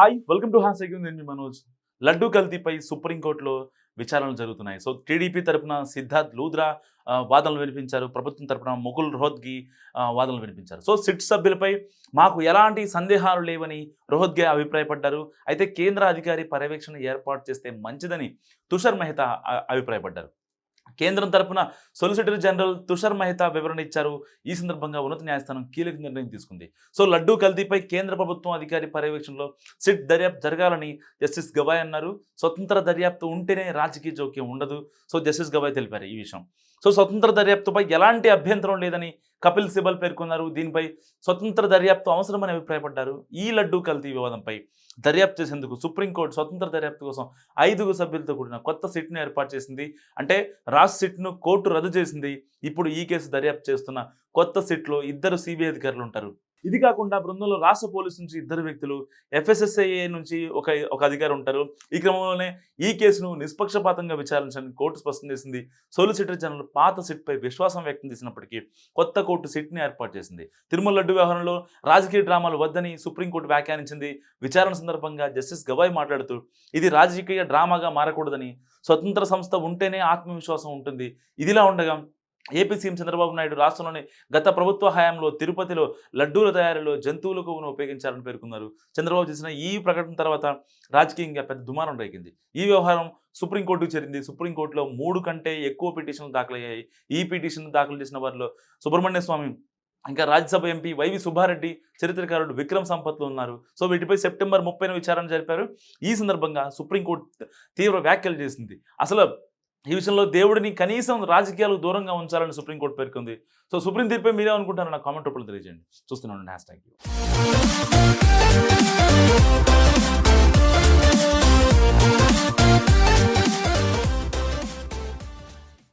Hi welcome to has నేను మనోజ్. లడ్డు కల్తీపై సుప్రీంకోర్టులో విచారణలు జరుగుతున్నాయి. సో టీడీపీ తరపున సిద్ధార్థ్ లూద్రా వాదనలు వినిపించారు. ప్రభుత్వం తరపున ముకుల్ రోహద్గి వాదనలు వినిపించారు. సో సిట్ సభ్యులపై మాకు ఎలాంటి సందేహాలు లేవని రోహద్గి అభిప్రాయపడ్డారు. అయితే కేంద్ర అధికారి పర్యవేక్షణ ఏర్పాటు చేస్తే మంచిదని తుషార్ మెహతా అభిప్రాయపడ్డారు. కేంద్రం తరపున సొలిసిటర్ జనరల్ తుషార్ మెహతా వివరణ ఇచ్చారు. ఈ సందర్భంగా ఉన్నత న్యాయస్థానం కీలక నిర్ణయం తీసుకుంది. సో లడ్డూ కల్తీపై కేంద్ర ప్రభుత్వం అధికారి పర్యవేక్షణలో సిట్ దర్యాప్తు జరగాలని జస్టిస్ గవాయ్ అన్నారు. స్వతంత్ర దర్యాప్తు ఉంటేనే రాజకీయ జోక్యం ఉండదు. సో జస్టిస్ గవాయ్ తెలిపారు ఈ విషయం. సో స్వతంత్ర దర్యాప్తుపై ఎలాంటి అభ్యంతరం లేదని కపిల్ సిబల్ పేర్కొన్నారు. దీనిపై స్వతంత్ర దర్యాప్తు అవసరమని అభిప్రాయపడ్డారు. ఈ లడ్డూ కల్తీ వివాదంపై దర్యాప్తు చేసేందుకు సుప్రీంకోర్టు స్వతంత్ర దర్యాప్తు కోసం ఐదుగురు సభ్యులతో కూడిన కొత్త సిట్ను ఏర్పాటు చేసింది. అంటే రాజ్ సిట్ను కోర్టు రద్దు చేసింది. ఇప్పుడు ఈ కేసు దర్యాప్తు చేస్తున్న కొత్త సిట్లో ఇద్దరు సిబిఐ అధికారులు ఉంటారు. ఇది కాకుండా బృందంలో రాష్ట్ర పోలీసు నుంచి ఇద్దరు వ్యక్తులు ఎఫ్ఎస్ఎస్ఐఏ నుంచి ఒక ఒక అధికారి ఉంటారు. ఈ క్రమంలోనే ఈ కేసును నిష్పక్షపాతంగా విచారించాలని కోర్టు స్పష్టం చేసింది. సోలిసిటర్ జనరల్ పాత సిట్పై విశ్వాసం వ్యక్తం చేసినప్పటికీ కొత్త కోర్టు సిట్ని ఏర్పాటు చేసింది. తిరుమల లడ్డు వ్యవహారంలో రాజకీయ డ్రామాలు వద్దని సుప్రీంకోర్టు వ్యాఖ్యానించింది. విచారణ సందర్భంగా జస్టిస్ గవాయ్ మాట్లాడుతూ ఇది రాజకీయ డ్రామాగా మారకూడదని స్వతంత్ర సంస్థ ఉంటేనే ఆత్మవిశ్వాసం ఉంటుంది. ఇదిలా ఉండగా ఏపీ సీఎం చంద్రబాబు నాయుడు రాష్ట్రంలోని గత ప్రభుత్వ హయాంలో తిరుపతిలో లడ్డూల తయారీలో జంతువులకు ఉపయోగించాలని ఉపయోగించారని పేర్కొన్నారు. చంద్రబాబు చేసిన ఈ ప్రకటన తర్వాత రాజకీయంగా పెద్ద దుమారం రేగింది ఈ వ్యవహారం సుప్రీంకోర్టుకు చేరింది. సుప్రీంకోర్టులో మూడు కంటే ఎక్కువ పిటిషన్లు దాఖలయ్యాయి. ఈ పిటిషన్ దాఖలు చేసిన వారిలో సుబ్రహ్మణ్య స్వామి ఇంకా రాజ్యసభ ఎంపీ వైవి సుబ్బారెడ్డి చరిత్రకారుడు విక్రమ్ సంపత్లు ఉన్నారు. సో వీటిపై సెప్టెంబర్ ముప్పైన విచారణ జరిపారు. ఈ సందర్భంగా సుప్రీంకోర్టు తీవ్ర వ్యాఖ్యలు చేసింది. అసలు ఈ విషయంలో దేవుడిని కనీసం రాజకీయాలకు దూరంగా ఉంచాలని సుప్రీంకోర్టు పేర్కొంది. సో సుప్రీం తీర్పై మీరే అనుకుంటారు నా కామెంట్ రూపంలో తెలియజేయండి. చూస్తున్నాను హ్యాష్ ట్యాగ్